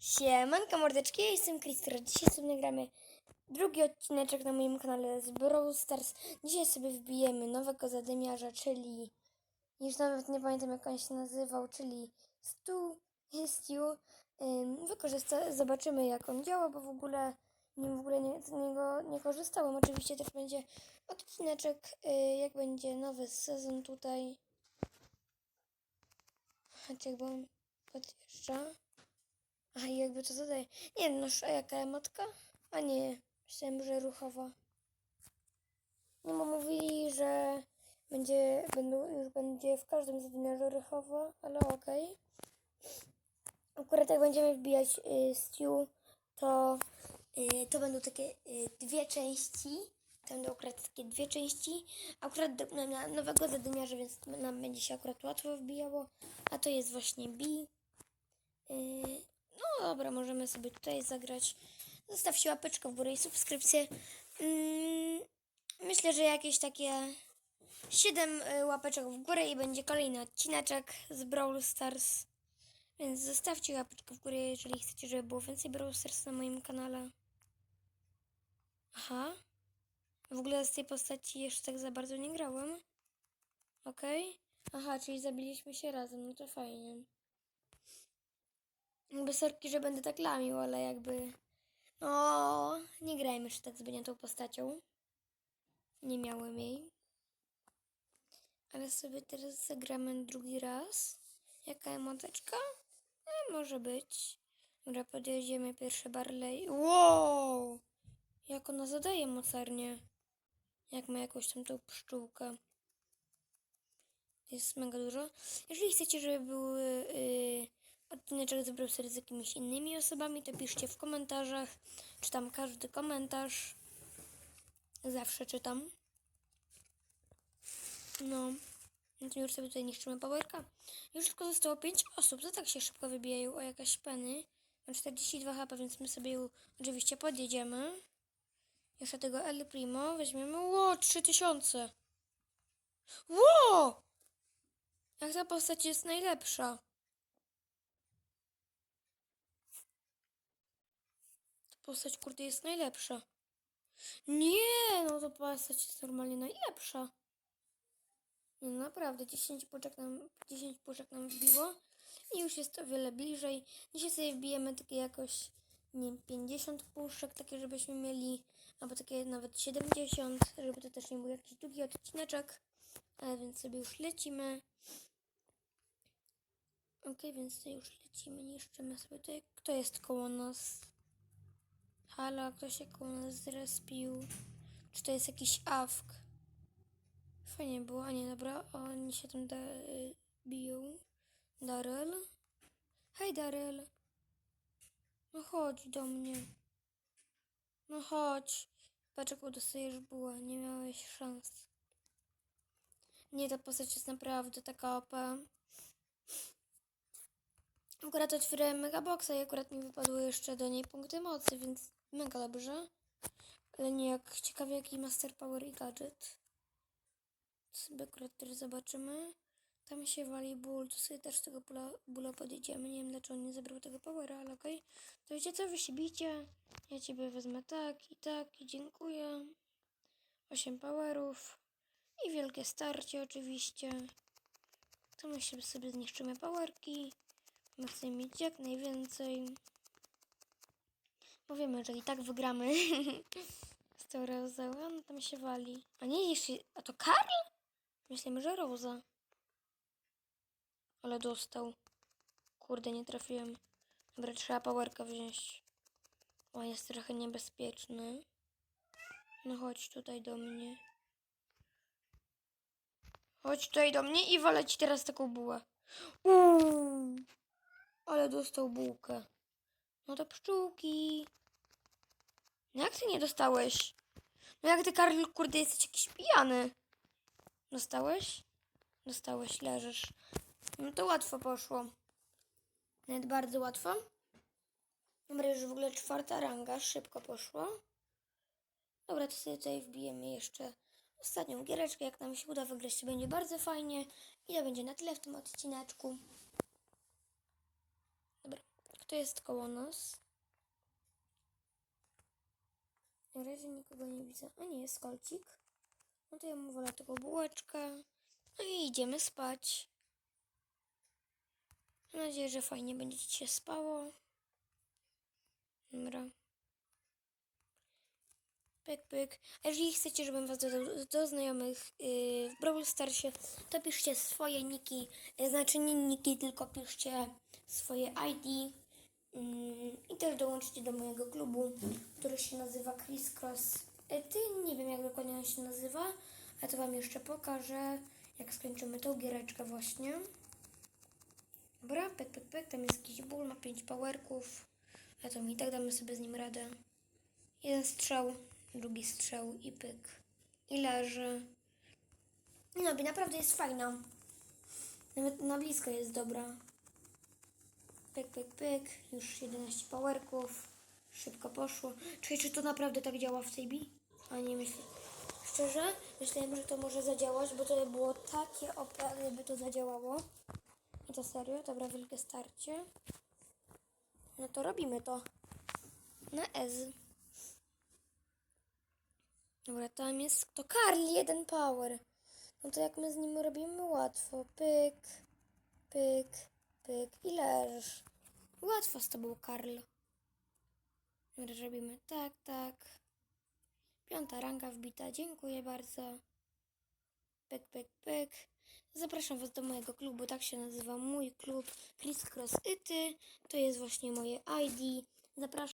Siemanka mordeczki, ja jestem Kristura. Dzisiaj sobie nagramy drugi odcineczek na moim kanale z Brawl Stars. Dzisiaj sobie wbijemy nowego zadymiarza, czyli już nawet nie pamiętam jak on się nazywał, czyli Stu. Ym, wykorzysta, zobaczymy jak on działa, bo w ogóle nim w ogóle nie, z niego nie korzystałem. Oczywiście też będzie odcineczek, y, jak będzie nowy sezon tutaj. Chodź, jakby on podjeżdża. A jakby to zadaje. Nie no, a jaka matka? A nie, myślałem, że ruchowa. No bo mówili, że będzie, będą, już będzie w każdym wymiarze ruchowa, ale okej. Akurat jak będziemy wbijać y, stew, to, y, to będą takie y, dwie części. To będą akurat takie dwie części. Akurat do, na, na nowego zadymiarza, więc nam będzie się akurat łatwo wbijało. A to jest właśnie B. Yy, no dobra, możemy sobie tutaj zagrać. Zostawcie łapeczkę w górę i subskrypcję. Yy, myślę, że jakieś takie 7 y, łapeczek w górę i będzie kolejny odcineczek z Brawl Stars. Więc zostawcie łapeczkę w górę, jeżeli chcecie, żeby było więcej Brawl Stars na moim kanale. Aha. W ogóle z tej postaci jeszcze tak za bardzo nie grałem. Okej. Aha, czyli zabiliśmy się razem, no to fajnie. Jakby sorki, że będę tak lamił, ale jakby... No, nie grałem jeszcze tak zbytnio tą postacią. Nie miałem jej. Ale sobie teraz zagramy drugi raz. Jaka emoteczka? E, może być. Dobra, podjedziemy pierwszy Barley. Wow! Jak ona zadaje mocarnie. Jak ma jakąś tam tą pszczółkę. Jest mega dużo. Jeżeli chcecie, żeby były yy, odcineczek z Brawl Stars z jakimiś innymi osobami, to piszcie w komentarzach. Czytam każdy komentarz. Zawsze czytam. No. No to już sobie tutaj niszczymy powerka. Już tylko zostało 5 osób. To tak się szybko wybijają o jakaś peny. Mam 42 HP, więc my sobie ją oczywiście podjedziemy. Jeszcze tego El Primo weźmiemy. Ło, 3000. Ło! Jak ta postać jest najlepsza. Postać, kurde, jest najlepsza. Nie, no to postać jest normalnie najlepsza. Nie, no naprawdę, 10 puszek nam, 10 puszek nam wbiło i już jest o wiele bliżej. Dzisiaj sobie wbijemy takie jakoś, nie wiem, 50 puszek, takie żebyśmy mieli, albo takie nawet 70, żeby to też nie był jakiś długi odcineczek. A więc sobie już lecimy. Ok, więc tutaj już lecimy, niszczymy sobie tutaj. Kto jest koło nas? Halo, kto się koło nas zrespił? Czy to jest jakiś awk? Fajnie było, a nie, dobra, oni się tam da, y, biją. Daryl? Hej, Daryl. No chodź do mnie. No chodź. Patrz, jaką dostajesz bułę. Nie miałeś szans. Nie, ta postać jest naprawdę taka OP. Akurat otwierałem Megaboxa i akurat mi wypadły jeszcze do niej punkty mocy, więc mega dobrze. Ale nie jak ciekawie jaki Master Power i gadżet. To sobie akurat też zobaczymy. Tam się wali ból, to sobie też tego bóla, bóla podjedziemy. Nie wiem dlaczego on nie zabrał tego powera, ale okej. To wiecie co, wy się bicie. Ja ciebie wezmę tak i tak i dziękuję. 8 powerów. I wielkie starcie oczywiście. To my się sobie zniszczymy powerki. My mieć jak najwięcej. Bo wiemy, że i tak wygramy. Z tą Rozą, no tam się wali. A nie. A to Karl? Myślimy, że Rosa. Ale dostał. Kurde, nie trafiłem. Dobra, trzeba powerkę wziąć. O, jest trochę niebezpieczny. No chodź tutaj do mnie. Chodź tutaj do mnie i walę ci teraz taką bułę. Uuu, ale dostał bułkę. No to pszczółki. No jak ty nie dostałeś? No jak ty, Karol, kurde, jesteś jakiś pijany. Dostałeś? Dostałeś, leżysz. No to łatwo poszło. Nawet bardzo łatwo. Dobra, już w ogóle czwarta ranga, szybko poszło. Dobra, to sobie tutaj wbijemy jeszcze ostatnią giereczkę. Jak nam się uda wygrać, to będzie bardzo fajnie. I to będzie na tyle w tym odcineczku. Kto jest koło nas? Na razie nikogo nie widzę. A nie, jest kolcik. No to ja mu wolę tego bułeczka. No i idziemy spać. Mam nadzieję, że fajnie będzie ci się spało. Dobra. Pyk, pyk. A jeżeli chcecie, żebym was dodał do znajomych yy, w Brawl Starsie, to piszcie swoje niki. Yy, znaczy nie niki, tylko piszcie swoje ID. Yy, I też dołączcie do mojego klubu, który się nazywa Chris Cross. Yy, ty nie wiem, jak dokładnie on się nazywa, ale to wam jeszcze pokażę, jak skończymy tą giereczkę właśnie. Dobra, pyk, pyk, pyk. Tam jest jakiś ból, ma 5 powerków. A to mi i tak damy sobie z nim radę. Jeden strzał, drugi strzał i pyk. I leży. No, by naprawdę jest fajna. Nawet na blisko jest dobra. Pyk, pyk, pyk. Już 11 powerków. Szybko poszło. Czekaj, czy to naprawdę tak działa w tej bi? A nie myślę. Szczerze, myślałem, że to może zadziałać, bo to by było takie OP, gdyby to zadziałało. I to serio? Dobra, wielkie starcie. No to robimy to. Na Ez. Dobra, tam jest to Karl, jeden power. No to jak my z nim robimy łatwo. Pyk, pyk, pyk i leżysz. Łatwo z tobą, Karl. Robimy tak, tak. Piąta ranga wbita, dziękuję bardzo. Pyk, pyk, pyk. Zapraszam Was do mojego klubu, tak się nazywa mój klub Chris Cross Ity. To jest właśnie moje ID. Zapraszam.